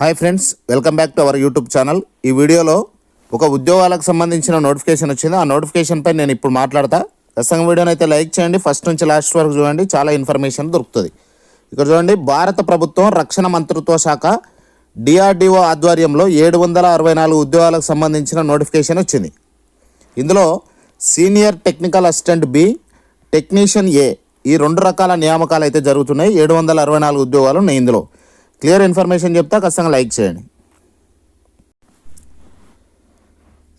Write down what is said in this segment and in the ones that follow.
Hi friends welcome back to our YouTube channel. ఈ వీడియోలో ఒక ఉద్యోగాలకు సంబంధించిన నోటిఫికేషన్ వచ్చింది. ఆ నోటిఫికేషన్ పై నేను ఇప్పుడు మాట్లాడతా. ఖచ్చితంగా వీడియోని అయితే లైక్ చేయండి. ఫస్ట్ నుంచి లాస్ట్ వరకు చూడండి. చాలా ఇన్ఫర్మేషన్ దొరుకుతుంది. ఇక్కడ చూడండి భారత ప్రభుత్వం రక్షణ మంత్రిత్వ శాఖ డిఆర్డిఓ ఆధ్వర్యంలో ఏడు వందల అరవై నాలుగు ఉద్యోగాలకు సంబంధించిన నోటిఫికేషన్ వచ్చింది. ఇందులో senior technical assistant B technician A ఈ రెండు రకాల నియామకాలు అయితే జరుగుతున్నాయి. ఏడు వందల అరవై నాలుగు ఉద్యోగాలు ఉన్నాయి ఇందులో. క్లియర్ ఇన్ఫర్మేషన్ చెప్తా ఖచ్చితంగా లైక్ చేయండి.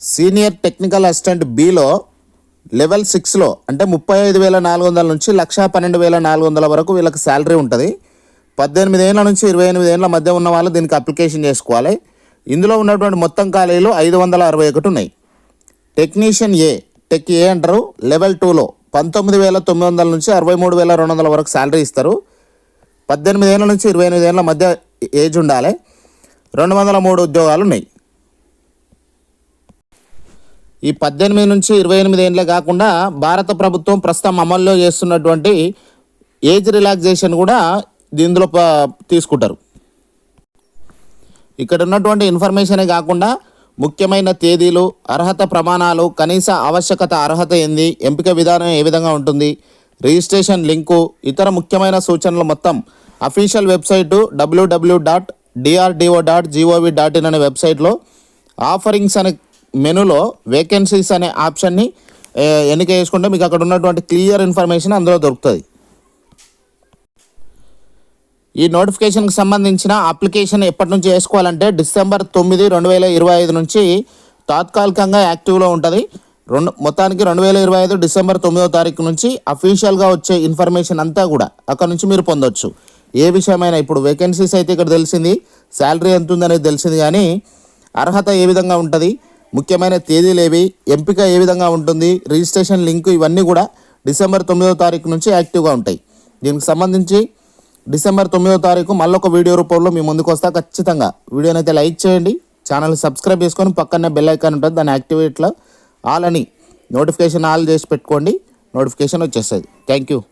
సీనియర్ టెక్నికల్ అసిస్టెంట్ బిలో లెవెల్ సిక్స్లో అంటే ముప్పై ఐదు వేల నాలుగు వందల నుంచి లక్ష పన్నెండు వేల నాలుగు వందల వరకు వీళ్ళకి శాలరీ ఉంటుంది. పద్దెనిమిది ఏళ్ళ నుంచి ఇరవై ఎనిమిది ఏళ్ళ మధ్య ఉన్న వాళ్ళు దీనికి అప్లికేషన్ చేసుకోవాలి. ఇందులో ఉన్నటువంటి మొత్తం ఖాళీలు ఐదు వందల అరవై ఒకటి ఉన్నాయి. టెక్నీషియన్ ఏ టెక్ ఏ అంటారు లెవెల్ టూలో పంతొమ్మిది వేల తొమ్మిది వందల నుంచి అరవై మూడు వేల రెండు వందల వరకు శాలరీ ఇస్తారు. పద్దెనిమిది ఏళ్ళ నుంచి ఇరవై ఎనిమిది ఏళ్ళ మధ్య ఏజ్ ఉండాలి. రెండు వందల మూడు ఉద్యోగాలు ఉన్నాయి. ఈ పద్దెనిమిది నుంచి ఇరవై ఎనిమిది ఏళ్ళే కాకుండా భారత ప్రభుత్వం ప్రస్తుతం అమల్లో చేస్తున్నటువంటి ఏజ్ రిలాక్సేషన్ కూడా దీనిలో ప- తీసుకుంటారు. ఇక్కడ ఉన్నటువంటి ఇన్ఫర్మేషనే కాకుండా ముఖ్యమైన తేదీలు అర్హత ప్రమాణాలు కనీస ఆవశ్యకత అర్హత ఏంది ఎంపిక విధానం ఏ విధంగా ఉంటుంది రిజిస్ట్రేషన్ లింకు ఇతర ముఖ్యమైన సూచనలు మొత్తం official website WWW dot DRDO dot GOV dot in అనే వెబ్సైట్లో ఆఫరింగ్స్ అనే మెనూలో వేకెన్సీస్ అనే ఆప్షన్ని ఎన్నిక చేసుకుంటే మీకు అక్కడ ఉన్నటువంటి క్లియర్ ఇన్ఫర్మేషన్ అందులో దొరుకుతుంది. ఈ నోటిఫికేషన్కి సంబంధించిన అప్లికేషన్ ఎప్పటి నుంచి వేసుకోవాలంటే డిసెంబర్ తొమ్మిది రెండు వేల ఇరవై ఐదు నుంచి తాత్కాలికంగా యాక్టివ్లో ఉంటుంది. రెండు మొత్తానికి రెండు వేల ఇరవై ఐదు డిసెంబర్ తొమ్మిదో తారీఖు నుంచి అఫీషియల్గా వచ్చే ఇన్ఫర్మేషన్ అంతా కూడా అక్కడ నుంచి మీరు పొందొచ్చు. ఏ విషయమైనా ఇప్పుడు వేకెన్సీస్ అయితే ఇక్కడ తెలిసింది శాలరీ ఎంత ఉందనేది తెలిసింది కానీ అర్హత ఏ విధంగా ఉంటుంది ముఖ్యమైన తేదీలు ఏవి ఎంపిక ఏ విధంగా ఉంటుంది రిజిస్ట్రేషన్ లింక్ ఇవన్నీ కూడా డిసెంబర్ తొమ్మిదో తారీఖు నుంచి యాక్టివ్గా ఉంటాయి. దీనికి సంబంధించి డిసెంబర్ తొమ్మిదో తారీఖు మళ్ళొక వీడియో రూపంలో మీ ముందుకు వస్తా. ఖచ్చితంగా వీడియోని అయితే లైక్ చేయండి ఛానల్ సబ్స్క్రైబ్ చేసుకొని పక్కనే బెల్ ఐకాన్ ఉంటుంది దాన్ని యాక్టివేట్లో ఆల్ అని నోటిఫికేషన్ ఆల్ చేసి పెట్టుకోండి. నోటిఫికేషన్ వచ్చేస్తుంది. Thank you